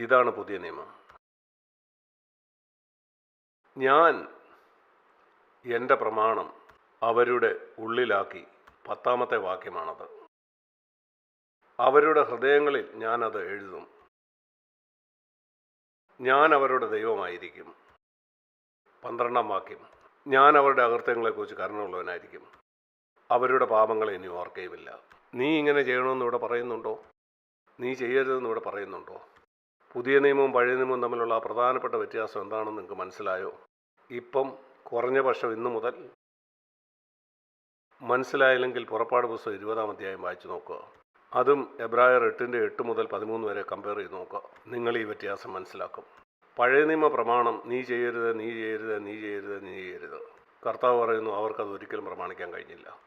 ഇതാണ് പുതിയ നിയമം. ഞാൻ എന്റെ പ്രമാണം അവരുടെ ഉള്ളിലാക്കി പത്താമത്തെ വാക്യമാണത്. അവരുടെ ഹൃദയങ്ങളിൽ ഞാനത് എഴുതും. ഞാൻ അവരുടെ ദൈവമായിരിക്കും. പന്ത്രണ്ടാം വാക്യം. ഞാൻ അവരുടെ അകൃത്യങ്ങളെക്കുറിച്ച് കരുണയുള്ളവനായിരിക്കും. അവരുടെ പാപങ്ങളെ ഇനി ഓർക്കുകയുമില്ല നീ ഇങ്ങനെ ചെയ്യണമെന്ന് ഇവിടെ പറയുന്നുണ്ടോ? നീ ചെയ്യരുതെന്ന് ഇവിടെ പറയുന്നുണ്ടോ? പുതിയ നിയമവും പഴയ നിയമവും തമ്മിലുള്ള ആ പ്രധാനപ്പെട്ട വ്യത്യാസം എന്താണെന്ന് നിങ്ങൾക്ക് മനസ്സിലായോ? ഇപ്പം കുറഞ്ഞ പക്ഷം ഇന്നു മുതൽ മനസ്സിലായില്ലെങ്കിൽ പുറപ്പാട് പുസ്തകം ഇരുപതാം അധ്യായം വായിച്ചു നോക്കുക. അതും എബ്രായർ എട്ടിന്റെ എട്ട് മുതൽ പതിമൂന്ന് വരെ കമ്പയർ ചെയ്ത് നോക്കുക. നിങ്ങൾ ഈ വ്യത്യാസം മനസ്സിലാക്കും. പഴയ നിയമ പ്രമാണം നീ ചെയ്യരുത് നീ ചെയ്യരുത് നീ ചെയ്യരുത് നീ ചെയ്യരുത്. കർത്താവ് പറയുന്നു അവർക്കത് ഒരിക്കലും പ്രമാണിക്കാൻ കഴിഞ്ഞില്ല.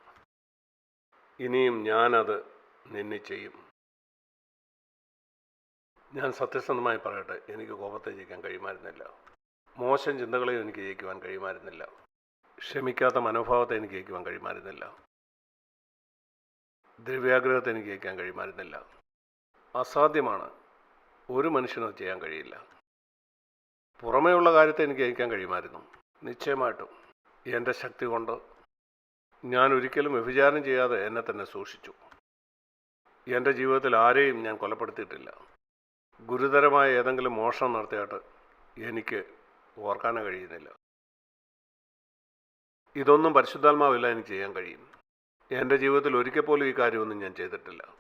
ഇനിയും ഞാനത് നിന്നെ ചെയ്യും ഞാൻ സത്യസന്ധമായി പറയട്ടെ എനിക്ക് കോപത്തെ ജയിക്കാൻ കഴിയുമായിരുന്നില്ല. മോശം ചിന്തകളെ എനിക്ക് ജയിക്കുവാൻ കഴിയുമായിരുന്നില്ല. ക്ഷമിക്കാത്ത മനോഭാവത്തെ എനിക്ക് ജയിക്കുവാൻ കഴിയുമായിരുന്നില്ല. ദ്രവ്യാഗ്രഹത്തെ എനിക്ക് ജയിക്കാൻ കഴിയുമായിരുന്നില്ല. അസാധ്യമാണ് ഒരു മനുഷ്യനത് ചെയ്യാൻ കഴിയില്ല. പുറമേയുള്ള കാര്യത്തെ എനിക്ക് ജയിക്കാൻ കഴിയുമായിരുന്നു. നിശ്ചയമായിട്ടും. എന്റെ ശക്തി കൊണ്ട് ഞാൻ ഒരിക്കലും വ്യഭിചാരം ചെയ്യാതെ എന്നെ തന്നെ സൂക്ഷിച്ചു. എന്റെ ജീവിതത്തിൽ ആരെയും ഞാൻ കൊലപ്പെടുത്തിയിട്ടില്ല. ഗുരുതരമായ ഏതെങ്കിലും മോഷണം നടത്തിയായിട്ട് എനിക്ക് ഓർക്കാനേ കഴിയുന്നില്ല. ഇതൊന്നും പരിശുദ്ധാത്മാവില്ല എനിക്ക് ചെയ്യാൻ കഴിയും. എന്റെ ജീവിതത്തിൽ ഒരിക്കൽ പോലും ഈ കാര്യമൊന്നും ഞാൻ ചെയ്തിട്ടില്ല.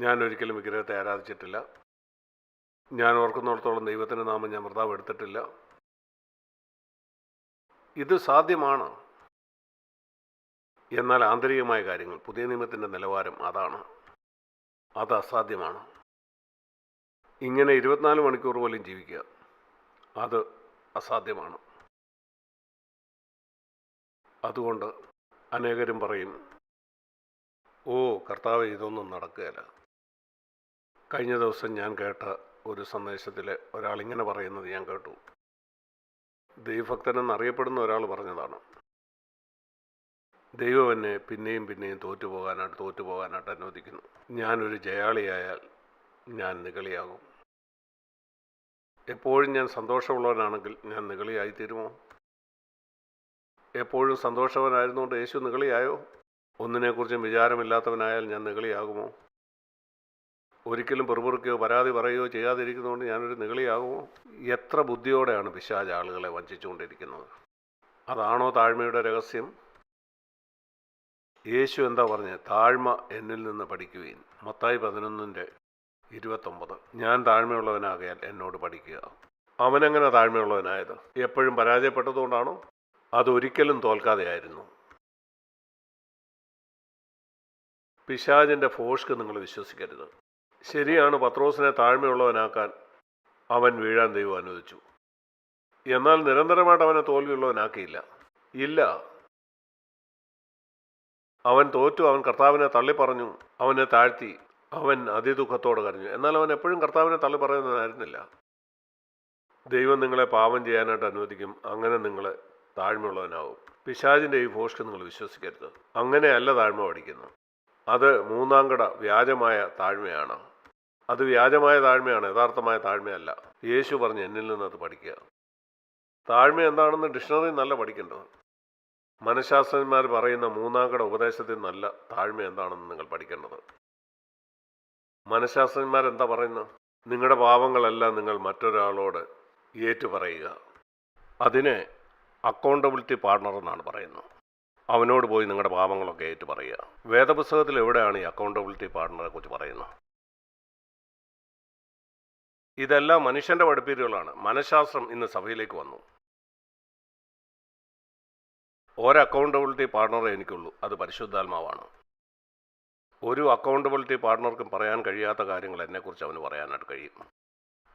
ഞാൻ ഒരിക്കലും വിഗ്രഹത്തെ ആരാധിച്ചിട്ടില്ല. ഞാൻ ഓർക്കുന്നിടത്തോളം ദൈവത്തിന്റെ നാമം ഞാൻ വൃതാവ് എടുത്തിട്ടില്ല. ഇത് സാധ്യമാണ്. എന്നാൽ ആന്തരികമായ കാര്യങ്ങൾ പുതിയ നിയമത്തിന്റെ നിലവാരം അതാണ്. അത് അസാധ്യമാണ്. ഇങ്ങനെ ഇരുപത്തിനാല് മണിക്കൂർ പോലും ജീവിക്കുക. അത് അസാധ്യമാണ്. അതുകൊണ്ട് അനേകരും പറയും ഓ കർത്താവ് ഇതൊന്നും നടക്കുകയില്ല. കഴിഞ്ഞ ദിവസം ഞാൻ കേട്ട ഒരു സന്ദേശത്തിൽ ഒരാളിങ്ങനെ പറയുന്നത് ഞാൻ കേട്ടു. ദൈവഭക്തനെന്നറിയപ്പെടുന്ന ഒരാൾ പറഞ്ഞതാണ് ദൈവം എന്നെ പിന്നെയും പിന്നെയും തോറ്റുപോകാനായിട്ട് തോറ്റുപോകാനായിട്ട് അനുവദിക്കുന്നു. ഞാനൊരു ജയാളിയായാൽ ഞാൻ നിഗളിയാകും. എപ്പോഴും ഞാൻ സന്തോഷമുള്ളവനാണെങ്കിൽ ഞാൻ നിഗളിയായിത്തീരുമോ എപ്പോഴും സന്തോഷവനായിരുന്നുകൊണ്ട് യേശു നിഗളിയായോ? ഒന്നിനെക്കുറിച്ചും വിചാരമില്ലാത്തവനായാൽ ഞാൻ നിഗളിയാകുമോ? ഒരിക്കലും പെറുപെറുക്കുകയോ പരാതി പറയുകയോ ചെയ്യാതിരിക്കുന്നതുകൊണ്ട് ഞാനൊരു നിഗളിയാകുമോ? എത്ര ബുദ്ധിയോടെയാണ് പിശാജ് ആളുകളെ വഞ്ചിച്ചുകൊണ്ടിരിക്കുന്നത്? അതാണോ താഴ്മയുടെ രഹസ്യം? യേശു എന്താ പറഞ്ഞത് താഴ്മ എന്നിൽ നിന്ന് പഠിക്കുകയും മത്തായി പതിനൊന്നിന്റെ ഇരുപത്തൊമ്പത്. ഞാൻ താഴ്മയുള്ളവനാകയാൽ എന്നോട് പഠിക്കുക. അവനെങ്ങനെ താഴ്മയുള്ളവനായത്? എപ്പോഴും പരാജയപ്പെട്ടതുകൊണ്ടാണോ? അതൊരിക്കലും തോൽക്കാതെയായിരുന്നു. പിശാജിന്റെ ഫോഷ്ക്ക് നിങ്ങൾ വിശ്വസിക്കരുത്. ശരിയാണ് പത്രോസിനെ താഴ്മയുള്ളവനാക്കാൻ അവൻ വീഴാൻ ദൈവം അനുവദിച്ചു. എന്നാൽ നിരന്തരമായിട്ട് അവനെ തോൽവിയുള്ളവനാക്കിയില്ല. ഇല്ല. അവൻ തോറ്റു അവൻ കർത്താവിനെ തള്ളിപ്പറഞ്ഞു അവനെ താഴ്ത്തി അവൻ അതിദുഃഖത്തോടെ കരഞ്ഞു. എന്നാൽ അവൻ എപ്പോഴും കർത്താവിനെ തള്ളി പറയുന്നതായിരുന്നില്ല. ദൈവം നിങ്ങളെ പാപം ചെയ്യാനായിട്ട് അനുവദിക്കും. അങ്ങനെ നിങ്ങൾ താഴ്മയുള്ളവനാവും. പിശാജിന്റെ ഈ ഫോഷ്ക്ക് നിങ്ങൾ വിശ്വസിക്കരുത്. അങ്ങനെയല്ല താഴ്മ പഠിക്കുന്നത് അത് മൂന്നാംകട വ്യാജമായ താഴ്മയാണ്. അത് വ്യാജമായ താഴ്മയാണ് യഥാർത്ഥമായ താഴ്മയല്ല. യേശു പറഞ്ഞ് എന്നിൽ നിന്ന് അത് പഠിക്കുക. താഴ്മ എന്താണെന്ന് ഡിക്ഷണറി നല്ല പഠിക്കേണ്ടത് മനഃശാസ്ത്രജ്ഞന്മാർ പറയുന്ന മൂന്നാംകട ഉപദേശത്തിൽ നല്ല താഴ്മ എന്താണെന്ന് നിങ്ങൾ പഠിക്കേണ്ടത്? മനഃശാസ്ത്രജ്ഞന്മാർ എന്താ പറയുന്നത്? നിങ്ങളുടെ പാവങ്ങളെല്ലാം നിങ്ങൾ മറ്റൊരാളോട് ഏറ്റു പറയുക അതിനെ അക്കൗണ്ടബിലിറ്റി പാർട്ണർ എന്നാണ് പറയുന്നത്. അവനോട് പോയി നിങ്ങളുടെ പാപങ്ങളൊക്കെ ഏറ്റു പറയുക വേദപുസ്തകത്തിൽ എവിടെയാണ് ഈ അക്കൗണ്ടബിലിറ്റി പാർട്ണറെ കുറിച്ച് പറയുന്നത്? ഇതെല്ലാം മനുഷ്യന്റെ പഠിപ്പീരുകളാണ്. മനഃശാസ്ത്രം ഇന്ന് സഭയിലേക്ക് വന്നു. ഒരു അക്കൗണ്ടബിലിറ്റി പാർട്ണറേ എനിക്കുള്ളൂ. അത് പരിശുദ്ധാത്മാവാണ്. ഒരു അക്കൗണ്ടബിലിറ്റി പാർട്ണർക്കും പറയാൻ കഴിയാത്ത കാര്യങ്ങൾ എന്നെക്കുറിച്ച് അവന് പറയാനായിട്ട് കഴിയും.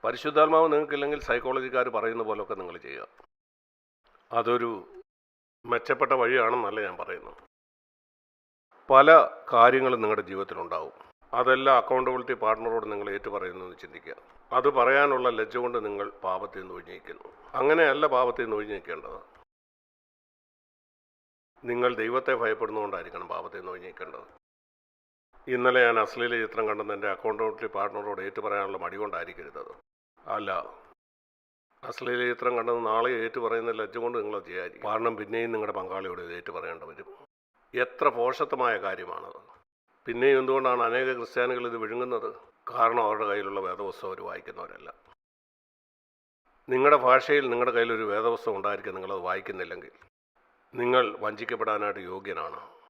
പരിശുദ്ധാത്മാവ് നിങ്ങൾക്കില്ലെങ്കിൽ സൈക്കോളജിക്കാർ പറയുന്ന പോലൊക്കെ നിങ്ങൾ ചെയ്യുക. അതൊരു മെച്ചപ്പെട്ട വഴിയാണെന്നല്ല ഞാൻ പറയുന്നത്. പല കാര്യങ്ങളും നിങ്ങളുടെ ജീവിതത്തിലുണ്ടാവും. അതെല്ലാം അക്കൗണ്ടബിലിറ്റി പാർട്ണറോട് നിങ്ങൾ ഏറ്റുപറയുന്നു ചിന്തിക്കുക. അത് പറയാനുള്ള ലജ്ജ കൊണ്ട് നിങ്ങൾ പാപത്തിൽ നിന്ന് ഒഴിഞ്ഞിരിക്കുന്നു. അങ്ങനെയല്ല പാപത്തിൽ നിന്ന് ഒഴിഞ്ഞിരിക്കേണ്ടത്. നിങ്ങൾ ദൈവത്തെ ഭയപ്പെടുന്നതുകൊണ്ടായിരിക്കണം പാപത്തിൽ നിന്ന് ഒഴിഞ്ഞിരിക്കേണ്ടത്. ഇന്നലെ ഞാൻ അശ്ലീല ചിത്രം കണ്ടെന്ന് എന്റെ അക്കൗണ്ടബിലിറ്റി പാർട്ട്ണറോട് ഏറ്റുപറയാനുള്ള മടി കൊണ്ടായിരിക്കരുത് അല്ല. അശ്ലീല ചിത്രം കണ്ടെന്ന് നാളെ ഏറ്റുപറയുന്ന ലജ്ജ കൊണ്ട് നിങ്ങൾ ചെയ്യാതിരിക്കും. കാരണം പിന്നെയും നിങ്ങളുടെ പങ്കാളിയോട് ഇത് ഏറ്റുപറയേണ്ടി വരും. എത്ര പോഷത്വമായ കാര്യമാണത്. പിന്നെയും എന്തുകൊണ്ടാണ് അനേക ക്രിസ്ത്യാനികൾ ഇത് വിഴുങ്ങുന്നത്? കാരണം അവരുടെ കയ്യിലുള്ള വേദപുസ്തകം അവർ വായിക്കുന്നവരല്ല. നിങ്ങളുടെ ഭാഷയിൽ നിങ്ങളുടെ കയ്യിലൊരു വേദപുസ്തകം ഉണ്ടായിരിക്കും നിങ്ങളത് വായിക്കുന്നില്ലെങ്കിൽ നിങ്ങൾ വഞ്ചിക്കപ്പെടാനായിട്ട് യോഗ്യനാണ്.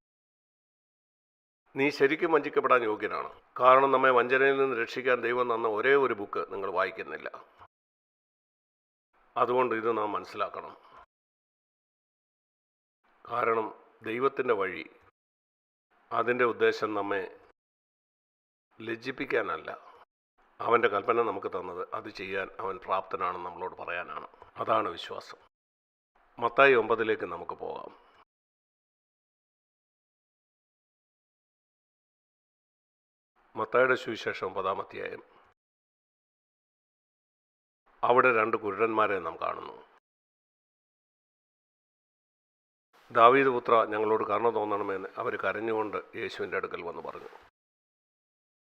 നീ ശരിക്കും വഞ്ചിക്കപ്പെടാൻ യോഗ്യനാണ്. കാരണം നമ്മെ വഞ്ചനയിൽ നിന്ന് രക്ഷിക്കാൻ ദൈവം തന്ന ഒരേ ഒരു ബുക്ക് നിങ്ങൾ വായിക്കുന്നില്ല. അതുകൊണ്ട് ഇത് നാം മനസ്സിലാക്കണം. കാരണം ദൈവത്തിന്റെ വഴി അതിന്റെ ഉദ്ദേശം നമ്മെ ലജ്ജിപ്പിക്കാനല്ല. അവന്റെ കൽപ്പന നമുക്ക് തന്നത് അത് ചെയ്യാൻ അവൻ പ്രാപ്തനാണെന്ന് നമ്മളോട് പറയാനാണ്. അതാണ് വിശ്വാസം. മത്തായി ഒമ്പതിലേക്ക് നമുക്ക് പോകാം. മത്തായുടെ സുവിശേഷം ഒമ്പതാം അധ്യായം. അവിടെ രണ്ട് കുരുടന്മാരെ നാം കാണുന്നു. ദാവീദ് പുത്ര ഞങ്ങളോട് കരുണ തോന്നണമെന്ന് അവർ കരഞ്ഞുകൊണ്ട് യേശുവിന്റെ അടുക്കൽ വന്ന് പറഞ്ഞു.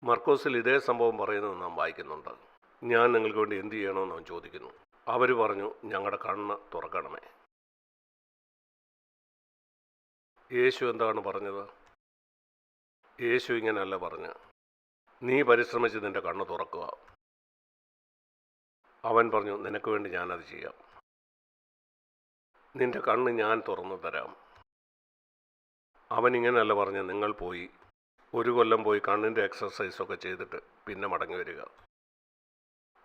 മർക്കോസിൽ ഇതേ സംഭവം പറയുന്നത് നാം വായിക്കുന്നുണ്ട്. ഞാൻ നിങ്ങൾക്ക് വേണ്ടി എന്ത് ചെയ്യണമെന്ന് അവൻ ചോദിക്കുന്നു. അവർ പറഞ്ഞു ഞങ്ങളുടെ കണ്ണ് തുറക്കണമേ. യേശു എന്താണ് പറഞ്ഞത്? യേശു ഇങ്ങനെയല്ല പറഞ്ഞ് നീ പരിശ്രമിച്ച് നിന്റെ കണ്ണ് തുറക്കുക. അവൻ പറഞ്ഞു നിനക്ക് വേണ്ടി ഞാനത് ചെയ്യാം. നിന്റെ കണ്ണ് ഞാൻ തുറന്നു തരാം. അവൻ ഇങ്ങനെയല്ല പറഞ്ഞ് നിങ്ങൾ പോയി. ഒരു കൊല്ലം പോയി കണ്ണിന്റെ എക്സസൈസൊക്കെ ചെയ്തിട്ട് പിന്നെ മടങ്ങി വരിക.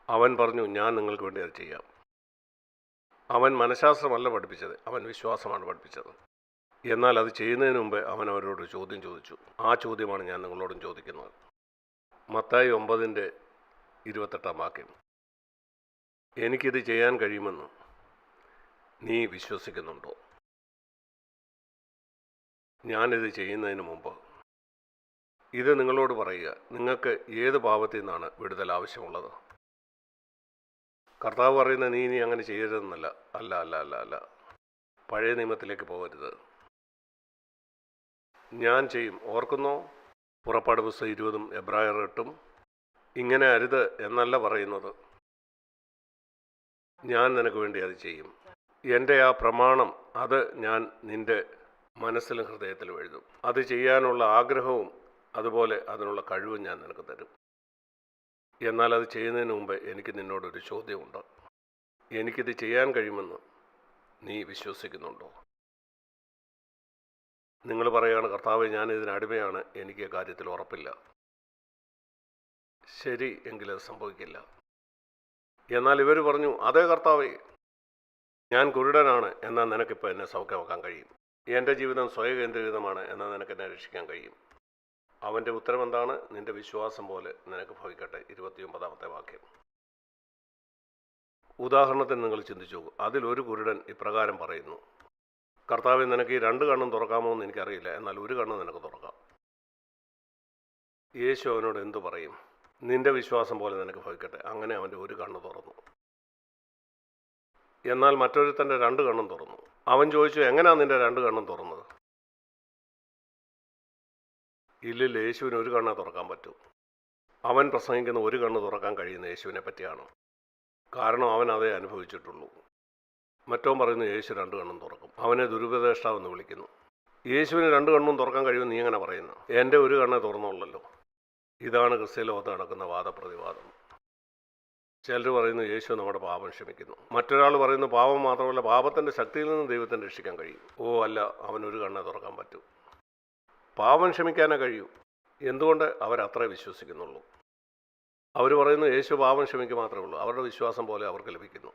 അവൻ പറഞ്ഞു ഞാൻ നിങ്ങൾക്ക് വേണ്ടി അത് ചെയ്യാം. അവൻ മനഃശാസ്ത്രമല്ല പഠിപ്പിച്ചത് അവൻ വിശ്വാസമാണ് പഠിപ്പിച്ചത്. എന്നാൽ അത് ചെയ്യുന്നതിന് മുമ്പ് അവൻ അവരോട് ചോദ്യം ചോദിച്ചു. ആ ചോദ്യമാണ് ഞാൻ നിങ്ങളോടും ചോദിക്കുന്നത്. മത്തായി ഒമ്പതിന്റെ ഇരുപത്തെട്ടാം വാക്യം. എനിക്കിത് ചെയ്യാൻ കഴിയുമെന്ന് നീ വിശ്വസിക്കുന്നുണ്ടോ? ഞാനിത് ചെയ്യുന്നതിന് മുമ്പ് ഇത് നിങ്ങളോട് പറയുക നിങ്ങൾക്ക് ഏത് പാപത്തിൽ നിന്നാണ് വിടുതൽ ആവശ്യമുള്ളത്? കർത്താവ് പറയുന്ന നീ ഇനി അങ്ങനെ ചെയ്യരുതെന്നല്ല അല്ല അല്ല അല്ല അല്ല. പഴയ നിയമത്തിലേക്ക് പോകരുത്. ഞാൻ ചെയ്യും. ഓർക്കുന്നോ? പുറപ്പാട് പുസ്തകം ഇരുപതും എബ്രായർ എട്ടും. ഇങ്ങനെ അരുത് എന്നല്ല പറയുന്നത്. ഞാൻ നിനക്ക് വേണ്ടി അത് ചെയ്യും. എന്റെ ആ പ്രമാണം അത് ഞാൻ നിന്റെ മനസ്സിലും ഹൃദയത്തിലും എഴുതും. അത് ചെയ്യാനുള്ള ആഗ്രഹവും അതുപോലെ അതിനുള്ള കഴിവും ഞാൻ നിനക്ക് തരും. എന്നാൽ അത് ചെയ്യുന്നതിന് മുമ്പ് എനിക്ക് നിന്നോടൊരു ചോദ്യമുണ്ട്. എനിക്കിത് ചെയ്യാൻ കഴിയുമെന്ന് നീ വിശ്വസിക്കുന്നുണ്ടോ? നിങ്ങൾ പറയുകയാണ് കർത്താവ് ഞാൻ ഇതിന് അടിമയാണ്. എനിക്ക് കാര്യത്തിൽ ഉറപ്പില്ല. ശരി എങ്കിലത് സംഭവിക്കില്ല. എന്നാൽ ഇവർ പറഞ്ഞു അതേ കർത്താവേ ഞാൻ കുരുടനാണ്. എന്നാൽ നിനക്കിപ്പോൾ എന്നെ സൗഖ്യമാക്കാൻ കഴിയും. എന്റെ ജീവിതം സ്വയകേന്ദ്രീകൃതമാണ്. എന്നാൽ നിനക്ക് എന്നെ രക്ഷിക്കാൻ കഴിയും. അവന്റെ ഉത്തരം എന്താണ്? നിന്റെ വിശ്വാസം പോലെ നിനക്ക് ഭവിക്കട്ടെ. ഇരുപത്തിയൊമ്പതാമത്തെ വാക്യം. ഉദാഹരണത്തിന് നിങ്ങൾ ചിന്തിച്ചു അതിൽ ഒരു കുരുടൻ ഇപ്രകാരം പറയുന്നു കർത്താവ് നിനക്ക് ഈ രണ്ട് കണ്ണും തുറക്കാമോ എന്ന് എനിക്കറിയില്ല. എന്നാൽ ഒരു കണ്ണ് നിനക്ക് തുറക്കാം. യേശു അവനോട് എന്തു പറയും? നിന്റെ വിശ്വാസം പോലെ നിനക്ക് ഭവിക്കട്ടെ. അങ്ങനെ അവന്റെ ഒരു കണ്ണ് തുറന്നു. എന്നാൽ മറ്റൊരുത്തന്റെ രണ്ട് കണ്ണും തുറന്നു. അവൻ ചോദിച്ചു എങ്ങനെയാണ് നിന്റെ രണ്ട് കണ്ണും തുറന്നത്? ഇല്ലില്ല യേശുവിന് ഒരു കണ്ണേ തുറക്കാൻ പറ്റൂ. അവൻ പ്രസംഗിക്കുന്ന ഒരു കണ്ണ് തുറക്കാൻ കഴിയുന്ന യേശുവിനെ പറ്റിയാണ്. കാരണം അവൻ അതേ അനുഭവിച്ചിട്ടുള്ളൂ. മറ്റവൻ പറയുന്നു യേശു രണ്ട് കണ്ണും തുറക്കും. അവനെ ദുരുപദേഷ്ടാവെന്ന് വിളിക്കുന്നു. യേശുവിന് രണ്ട് കണ്ണും തുറക്കാൻ കഴിയുമെന്ന് നീ ഇങ്ങനെ പറയുന്നു? എന്റെ ഒരു കണ്ണേ തുറന്നുള്ളല്ലോ. ഇതാണ് ക്രിസ്ത്യ ലോകത്ത് നടക്കുന്ന വാദപ്രതിവാദം. ചിലർ പറയുന്നു യേശു നമ്മുടെ പാപം ക്ഷമിക്കുന്നു. മറ്റൊരാൾ പറയുന്നു പാപം മാത്രമല്ല പാപത്തിന്റെ ശക്തിയിൽ നിന്ന് ദൈവത്തിന് രക്ഷിക്കാൻ കഴിയും. ഓ അല്ല അവനൊരു കണ്ണെ തുറക്കാൻ പറ്റൂ. പാപം ക്ഷമിക്കാനേ കഴിയൂ. എന്തുകൊണ്ട്? അവരത്രേ വിശ്വസിക്കുന്നുള്ളൂ. അവർ പറയുന്നു യേശു പാപം ക്ഷമിക്കുക മാത്രമേ ഉള്ളൂ. അവരുടെ വിശ്വാസം പോലെ അവർക്ക് ലഭിക്കുന്നു.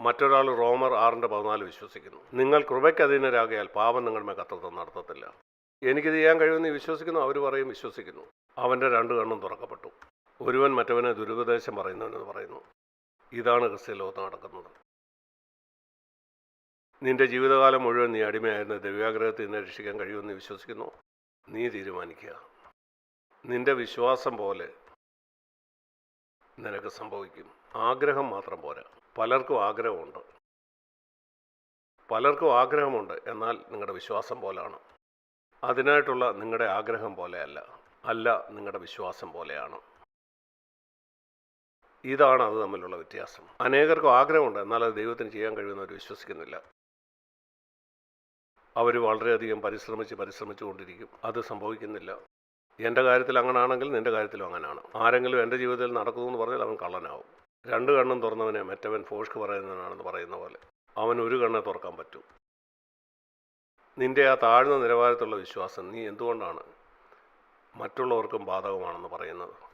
മറ്റൊരാൾ റോമർ ആറിന്റെ പതിനാല് വിശ്വസിക്കുന്നു. നിങ്ങൾ കൃപയ്ക്ക് അധീനരാകയാൽ പാപം നിങ്ങളുടെ കത്തത്വം നടത്തത്തില്ല. എനിക്കിത് ചെയ്യാൻ കഴിയുമെന്ന് വിശ്വസിക്കുന്നു അവർ പറയും വിശ്വസിക്കുന്നു. അവന്റെ രണ്ട് കണ്ണും തുറക്കപ്പെട്ടു. ഒരുവൻ മറ്റവനെ ദുരുപദേശം പറയുന്നവനെന്ന് പറയുന്നു. ഇതാണ് ക്രിസ്ത്യ ലോകത്ത് നടക്കുന്നത്. നിന്റെ ജീവിതകാലം മുഴുവൻ നീ അടിമയായിരുന്ന ദിവ്യാഗ്രഹത്തിൽ നിന്നെ രക്ഷിക്കാൻ കഴിയുമെന്ന് വിശ്വസിക്കുന്നു. നീ തീരുമാനിക്കുക. നിന്റെ വിശ്വാസം പോലെ നിനക്ക് സംഭവിക്കും. ആഗ്രഹം മാത്രം പോരാ. പലർക്കും ആഗ്രഹമുണ്ട്. പലർക്കും ആഗ്രഹമുണ്ട് എന്നാൽ നിങ്ങളുടെ വിശ്വാസം പോലാണ് അതിനായിട്ടുള്ള നിങ്ങളുടെ ആഗ്രഹം പോലെയല്ല അല്ല നിങ്ങളുടെ വിശ്വാസം പോലെയാണ്. ഇതാണ് അത് തമ്മിലുള്ള വ്യത്യാസം. അനേകർക്കും ആഗ്രഹമുണ്ട് എന്നാൽ അത് ദൈവത്തിന് ചെയ്യാൻ കഴിയുമെന്ന് അവർ വിശ്വസിക്കുന്നില്ല. അവർ വളരെയധികം പരിശ്രമിച്ച് പരിശ്രമിച്ചു കൊണ്ടിരിക്കും. അത് സംഭവിക്കുന്നില്ല. എന്റെ കാര്യത്തിൽ അങ്ങനെ ആണെങ്കിൽ നിന്റെ കാര്യത്തിലും അങ്ങനെയാണ് ആരെങ്കിലും എന്റെ ജീവിതത്തിൽ നടക്കുന്നു എന്ന് പറഞ്ഞാൽ അവൻ കള്ളനാവും. രണ്ട് കണ്ണും തുറന്നവനെ മറ്റവൻ ഫോഷ്ക്ക് പറയുന്നവനാണെന്ന് പറയുന്ന പോലെ അവൻ ഒരു കണ്ണെ തുറക്കാൻ പറ്റൂ. നിന്റെ ആ താഴ്ന്ന നിലവാരത്തിലുള്ള വിശ്വാസം നീ എന്തുകൊണ്ടാണ് മറ്റുള്ളവർക്കും ബാധകമാണെന്ന് പറയുന്നത്?